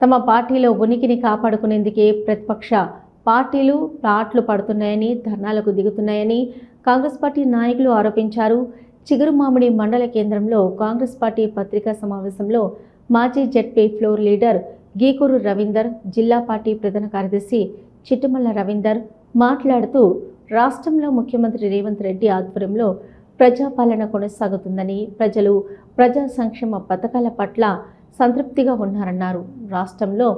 తమ పార్టీలో ఉనికిని కాపాడుకునేందుకే ప్రతిపక్ష పార్టీలు ప్లాట్లు పడుతున్నాయని ధర్నాలకు దిగుతున్నాయని కాంగ్రెస్ పార్టీ నాయకులు ఆరోపించారు. చిగురుమామిడి మండల కేంద్రంలో కాంగ్రెస్ పార్టీ పత్రికా సమావేశంలో మాజీ ZP floor leader Geekuru Ravinder జిల్లా పార్టీ ప్రధాన కార్యదర్శి చిట్టుమల్ల రవీందర్ మాట్లాడుతూ రాష్ట్రంలో ముఖ్యమంత్రి రేవంత్ రెడ్డి ఆధ్వర్యంలో ప్రజాపాలన కొనసాగుతుందని ప్రజలు ప్రజా సంక్షేమ పథకాల పట్ల సంతృప్తిగా ఉన్నారన్నారు. రాష్ట్రంలో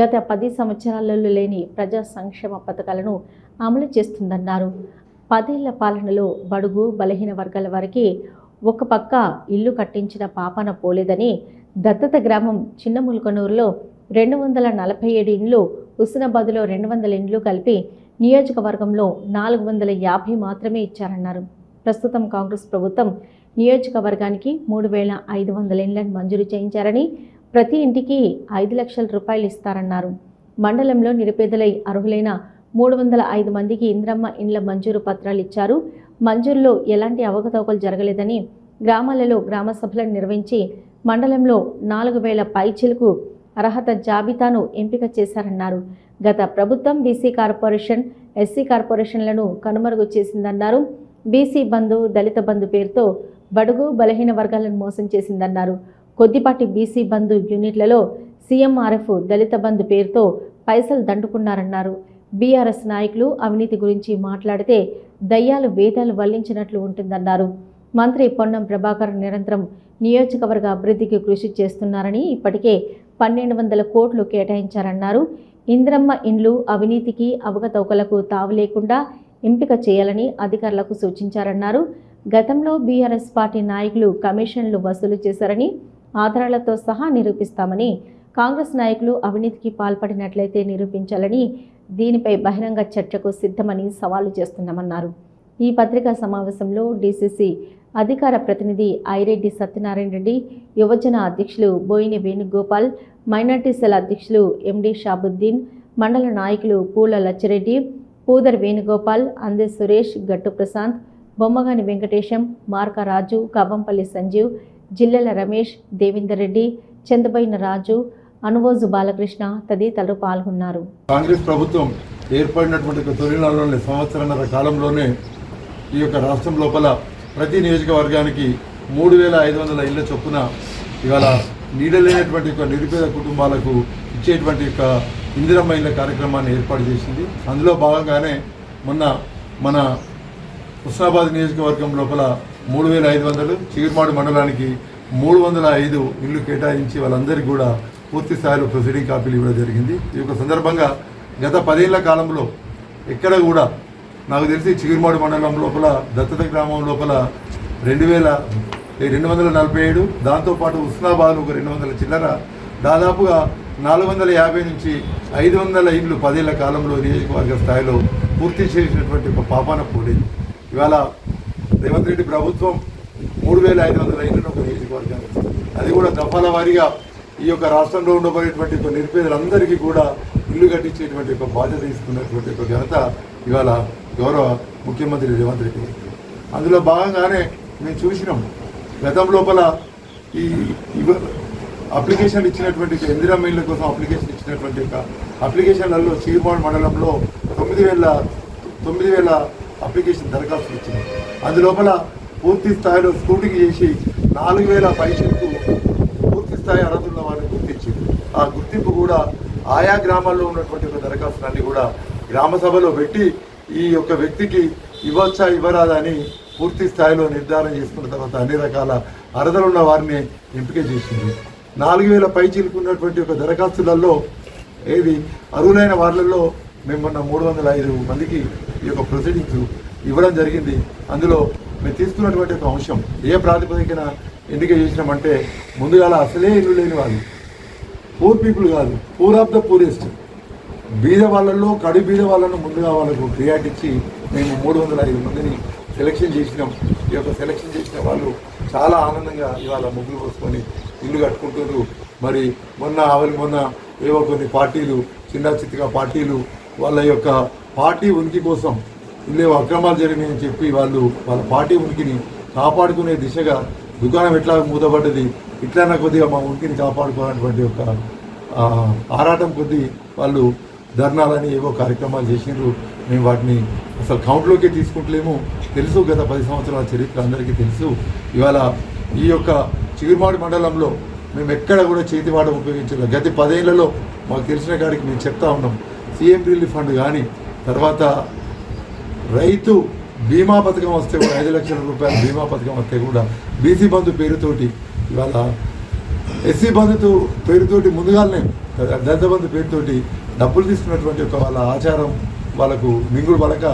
గత పది సంవత్సరాలలో లేని ప్రజా సంక్షేమ పథకాలను అమలు చేస్తుందన్నారు. పదేళ్ళ పాలనలో బడుగు బలహీన వర్గాల వారికి ఒక పక్క ఇల్లు కట్టించిన పాపన పోలేదని దత్తత గ్రామం చిన్నముల్కనూరులో రెండు వందల నలభై ఏడు ఇండ్లు హుస్నాబాద్లో రెండు వందల ఇండ్లు కలిపి నియోజకవర్గంలో నాలుగు వందల యాభై మాత్రమే ఇచ్చారన్నారు. ప్రస్తుతం కాంగ్రెస్ ప్రభుత్వం నియోజకవర్గానికి మూడు వేల ఐదు వందల ఇండ్లను మంజూరు చేయించారని ప్రతి ఇంటికి ఐదు లక్షల రూపాయలు ఇస్తారన్నారు. మండలంలో నిరుపేదలై అర్హులైన మూడు వందల ఐదు మందికి ఇంద్రమ్మ ఇండ్ల మంజూరు పత్రాలు ఇచ్చారు. మంజూరులో ఎలాంటి అవకతవకలు జరగలేదని గ్రామాలలో గ్రామ సభలను నిర్వహించి మండలంలో నాలుగు వేల పైచిలకు అర్హత జాబితాను ఎంపిక చేశారన్నారు. గత ప్రభుత్వం బీసీ కార్పొరేషన్ ఎస్సీ కార్పొరేషన్లను కనుమరుగు చేసిందన్నారు. బీసీ బంధు దళిత బంధు పేరుతో బడుగు బలహీన వర్గాలను మోసం చేసిందన్నారు. కొద్దిపాటి బీసీ బంధు యూనిట్లలో సీఎంఆర్ఎఫ్ దళిత బంధు పేరుతో పైసలు దండుకున్నారన్నారు. బీఆర్ఎస్ నాయకులు అవినీతి గురించి మాట్లాడితే దయ్యాలు వేదాలు వల్లించినట్లు ఉంటుందన్నారు. మంత్రి పొన్నం ప్రభాకర్ నిరంతరం నియోజకవర్గ అభివృద్ధికి కృషి చేస్తున్నారని ఇప్పటికే పన్నెండు వందల కోట్లు కేటాయించారన్నారు. ఇంద్రమ్మ ఇండ్లు అవినీతికి అవకతవకలకు తావు లేకుండా ఎంపిక చేయాలని అధికారులకు సూచించారన్నారు. గతంలో బీఆర్ఎస్ పార్టీ నాయకులు కమిషన్లు వసూలు చేశారని ఆధారాలతో సహా నిరూపిస్తామని కాంగ్రెస్ నాయకులు అవినీతికి పాల్పడినట్లయితే నిరూపించాలని దీనిపై బహిరంగ చర్చకు సిద్ధమని సవాలు చేస్తున్నామన్నారు. ఈ పత్రికా సమావేశంలో డీసీసీ అధికార ప్రతినిధి ఐరెడ్డి సత్యనారాయణ రెడ్డి యువజన అధ్యక్షులు బోయిని వేణుగోపాల్ మైనార్టీ సెల్ అధ్యక్షులు ఎండి షాబుద్దీన్ మండల నాయకులు పూల లచ్చిరెడ్డి పూదర్ వేణుగోపాల్ అందే సురేష్ గట్టు ప్రశాంత్ బొమ్మగాని వెంకటేశం మార్క రాజు కవ్వంపల్లి సంజీవ్ జిల్లెల రమేష్ దేవేందర్ రెడ్డి చందబైన రాజు అనువోజు బాలకృష్ణ తదితరులు పాల్గొన్నారు. కాంగ్రెస్ ప్రభుత్వం ఏర్పడినటువంటి ఒక సంవత్సరాల కాలంలోనే ఈ యొక్క రాష్ట్రం లోపల ప్రతి నియోజకవర్గానికి మూడు వేల ఐదు వందల ఇళ్ళ చొప్పున ఇవాళ నీడలేనటువంటి ఒక నిరుపేద కుటుంబాలకు ఇచ్చేటువంటి ఒక ఇందిరమ్మ ఇళ్ళ కార్యక్రమాన్ని ఏర్పాటు చేసింది. అందులో భాగంగానే మొన్న మన హుస్నాబాద్ నియోజకవర్గం లోపల మూడు వేల ఐదు వందలు చిగురుమాడు మండలానికి మూడు వందల ఐదు ఇల్లు కేటాయించి వాళ్ళందరికీ కూడా పూర్తి స్థాయిలో ప్రొసీడింగ్ కాపీలు ఇవ్వడం జరిగింది. ఈ యొక్క సందర్భంగా గత పదేళ్ళ కాలంలో ఎక్కడ కూడా నాకు తెలిసి చిగురుమాడు మండలం లోపల దత్తత గ్రామం లోపల రెండు వేల రెండు వందల నలభై ఏడు దాంతోపాటు ఉస్నాబాద్ ఒక రెండు వందల చిల్లర దాదాపుగా నాలుగు వందల యాభై నుంచి ఐదు వందల ఇండ్లు పదేళ్ళ కాలంలో నియోజకవర్గ స్థాయిలో పూర్తి చేసినటువంటి ఒక పాపాన పోలేదు. ఇవాళ రేవంత్ రెడ్డి ప్రభుత్వం మూడు వేల ఐదు వందల ఇండ్లను ఒక నియోజకవర్గానికి అది కూడా దఫాల వారీగా ఈ యొక్క రాష్ట్రంలో ఉండబోయేటువంటి ఒక నిరుపేదలందరికీ కూడా ఇల్లు కట్టించేటువంటి ఒక బాధ్యత తీసుకున్నటువంటి ఒక ఘనత ఇవాళ గౌరవ ముఖ్యమంత్రి రేవంత్ రెడ్డి అందులో భాగంగానే మేము చూసినాం గతం లోపల ఈ అప్లికేషన్ ఇచ్చినటువంటి ఇందిరా మిల్లు కోసం అప్లికేషన్ ఇచ్చినటువంటి ఒక అప్లికేషన్లలో చీర్మాడ్ మండలంలో తొమ్మిది వేల తొమ్మిది వేల అప్లికేషన్ దరఖాస్తు ఇచ్చింది. అందులోపల పూర్తి స్థాయిలో స్కూటింగ్ చేసి నాలుగు వేల పైసలకు పూర్తి స్థాయి అర్హతల వారిని గుర్తించింది. ఆ గుర్తింపు కూడా ఆయా గ్రామాల్లో ఉన్నటువంటి ఒక దరఖాస్తులన్నీ కూడా గ్రామ సభలో పెట్టి ఈ యొక్క వ్యక్తికి ఇవ్వచ్చా ఇవ్వరాదా అని పూర్తి స్థాయిలో నిర్ధారణ చేసుకున్న తర్వాత అన్ని రకాల అర్హతలు ఉన్న వారిని ఎంపిక చేసింది. నాలుగు వేల పై చిలుకున్నటువంటి ఒక దరఖాస్తులలో ఏది? అరువులైన వార్లలో మేము మొన్న మూడు వందల ఐదు మందికి ఈ యొక్క ప్రొసీడింగ్స్ ఇవ్వడం జరిగింది. అందులో మేము తీసుకున్నటువంటి ఒక అంశం ఏ ప్రాతిపదికన ఎన్నిక చేసినామంటే ముందుగా అసలే ఇల్లు లేని వాళ్ళు పూర్ పీపుల్ కాదు పూర్ ఆఫ్ ద పూరెస్ట్. బీద వాళ్ళల్లో కడు బీద వాళ్ళను ముందుగా వాళ్ళకు ప్రియారిటీ ఇచ్చి మేము మూడు వందల ఐదు మందిని సెలెక్షన్ చేసినాం. ఈ యొక్క సెలెక్షన్ చేసిన వాళ్ళు చాలా ఆనందంగా ఇవాళ ముగ్గులు పోసుకొని ఇల్లు కట్టుకుంటున్నారు. మరి మొన్న అవలి మొన్న ఏవో కొన్ని పార్టీలు చిన్న చిత్తగా పార్టీలు వాళ్ళ యొక్క పార్టీ ఉనికి కోసం ఇల్లేవో అక్రమాలు జరిగినాయని చెప్పి వాళ్ళు వాళ్ళ పార్టీ ఉనికిని కాపాడుకునే దిశగా దుకాణం ఎట్లా మూతపడ్డది ఇట్లన్నా కొద్దిగా మా ఉనికిని కాపాడుకోవాలన్నటువంటి ఒక ఆరాటం కొద్దీ వాళ్ళు ధర్నాలని ఏవో కార్యక్రమాలు చేసినారు మేము వాటిని అసలు కౌంట్లోకి తీసుకుంటలేము. తెలుసు గత పది సంవత్సరాల చరిత్ర అందరికీ తెలుసు. ఇవాళ ఈ యొక్క చిగురుమాడి మండలంలో మేము ఎక్కడ కూడా చేతివాడ ఉపయోగించలేదు. గత పదేళ్ళలో మాకు తెలిసిన కాడికి మేము చెప్తా ఉన్నాం. సీఎం రిలీఫ్ ఫండ్ కానీ తర్వాత రైతు బీమా పథకం వస్తే కూడా ఐదు లక్షల రూపాయల బీమా పథకం వస్తే కూడా బీసీ బంధు పేరుతోటి ఇవాళ ఎస్సీ బంధుతో పేరుతోటి ముందుగానే దళిత బంధు పేరుతోటి డబ్బులు తీసుకున్నటువంటి ఒక వాళ్ళ ఆచారం వాళ్ళకు మింగుడు పడక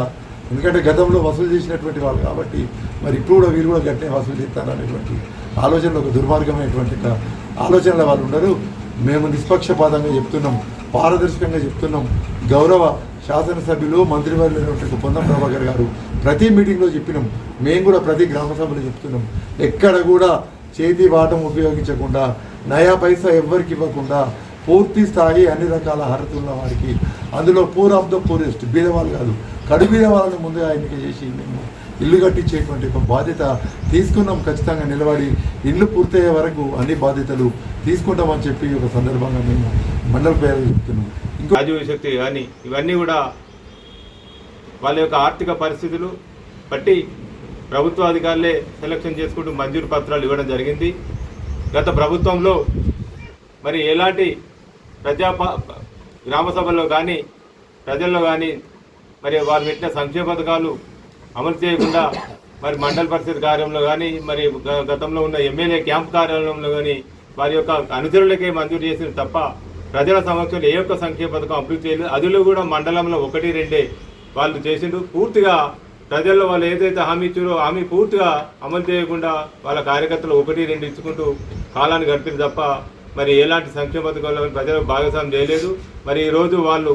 ఎందుకంటే గతంలో వసూలు చేసినటువంటి వాళ్ళు కాబట్టి మరి ఇప్పుడు కూడా వీరు కూడా గట్టినే వసూలు చేస్తారనేటువంటి ఆలోచనలు ఒక దుర్మార్గమైనటువంటి ఒక ఆలోచనల వాళ్ళు ఉండరు మేము నిష్పక్షపాతంగా చెప్తున్నాం పారదర్శకంగా చెప్తున్నాం. గౌరవ శాసనసభ్యులు మంత్రివర్యులైనటువంటి పొందం ప్రభాకర్ గారు ప్రతి మీటింగ్లో చెప్పినాం. మేము కూడా ప్రతి గ్రామ సభలో చెప్తున్నాం. ఎక్కడ కూడా చేతి వాటం ఉపయోగించకుండా నయా పైసా ఎవ్వరికి ఇవ్వకుండా పూర్తి స్థాయి అన్ని రకాల అర్హతలున్న వారికి అందులో పూర్ ఆఫ్ ద పూరెస్ట్ బీదవాళ్ళు కాదు కడు బీదవాళ్ళని ముందుగా ఎన్నిక చేసి మేము ఇల్లు కట్టించేటువంటి ఒక బాధ్యత తీసుకున్నాం. ఖచ్చితంగా నిలబడి ఇల్లు పూర్తయ్యే వరకు అన్ని బాధ్యతలు తీసుకుంటామని చెప్పి ఒక సందర్భంగా మేము మండల పేరు చెప్తున్నాం. రాజీవ శక్తి కానీ ఇవన్నీ కూడా వాళ్ళ యొక్క ఆర్థిక పరిస్థితులు బట్టి ప్రభుత్వ అధికారులే సెలక్షన్ చేసుకుంటూ మంజూరు పత్రాలు ఇవ్వడం జరిగింది. గత ప్రభుత్వంలో మరి ఎలాంటి ప్రజా గ్రామ సభల్లో కానీ ప్రజల్లో కానీ మరి వారు పెట్టిన సంక్షేమ పథకాలు అమలు చేయకుండా మరి మండల పరిషత్ కార్యంలో కానీ మరి గ- గతంలో ఉన్న ఎమ్మెల్యే క్యాంప్ కార్యాలయంలో కానీ వారి యొక్క అనుచరులకే మంజూరు చేసిన తప్ప ప్రజల సమక్షంలో ఏ ఒక్క సంక్షేమ పథకం అభివృద్ధి చేయలేదు. అదిలో కూడా మండలంలో ఒకటి రెండే వాళ్ళు చేసిండ్రు. పూర్తిగా ప్రజల్లో వాళ్ళు ఏదైతే హామీ ఇచ్చారో హామీ పూర్తిగా అమలు చేయకుండా వాళ్ళ కార్యకర్తలు ఒకటి రెండు ఇచ్చుకుంటూ కాలాన్ని గడిపారు తప్ప మరి ఎలాంటి సంక్షేమ పథకాల్లో ప్రజలకు భాగస్వామ్యం చేయలేదు. మరి ఈరోజు వాళ్ళు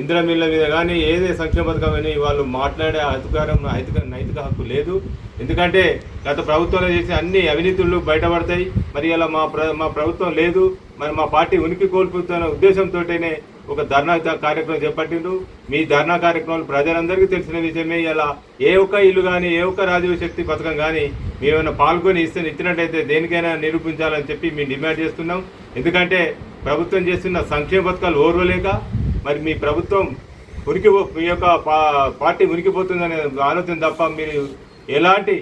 ఇందిరా మిల్ల మీద కానీ ఏదే సంక్షేమ పథకం అని వాళ్ళు మాట్లాడే అధికారం నైతిక నైతిక హక్కు లేదు. ఎందుకంటే గత ప్రభుత్వంలో చేసే అన్ని అవినీతులు బయటపడతాయి. మరి ఇలా మా ప్ర మా ప్రభుత్వం లేదు. మరి మా పార్టీ ఉనికి కోల్పోతున్న ఉద్దేశంతోనే ఒక ధర్నా కార్యక్రమం చేపట్టిండ్రు. మీ ధర్నా కార్యక్రమాలు ప్రజలందరికీ తెలిసిన విషయమే ఇలా ఏ ఒక్క ఇల్లు కానీ ఏ ఒక్క రాజీవ శక్తి పథకం కానీ మేమైనా పాల్గొని ఇస్తే ఇచ్చినట్టయితే దేనికైనా నిరూపించాలని చెప్పి మేము డిమాండ్ చేస్తున్నాం. ఎందుకంటే ప్రభుత్వం చేస్తున్న సంక్షేమ పథకాలు ఓర్వలేక మరి మీ ప్రభుత్వం ఉనికి మీ యొక్క పా- పార్టీ ఉనికిపోతుందనే ఆలోచన తప్ప మీరు ఎలాంటి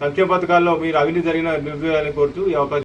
సంక్షేమ పథకాల్లో మీరు అవినీతి జరిగిన నిర్ణయాన్ని కోరుతూ ఈ అవకాశం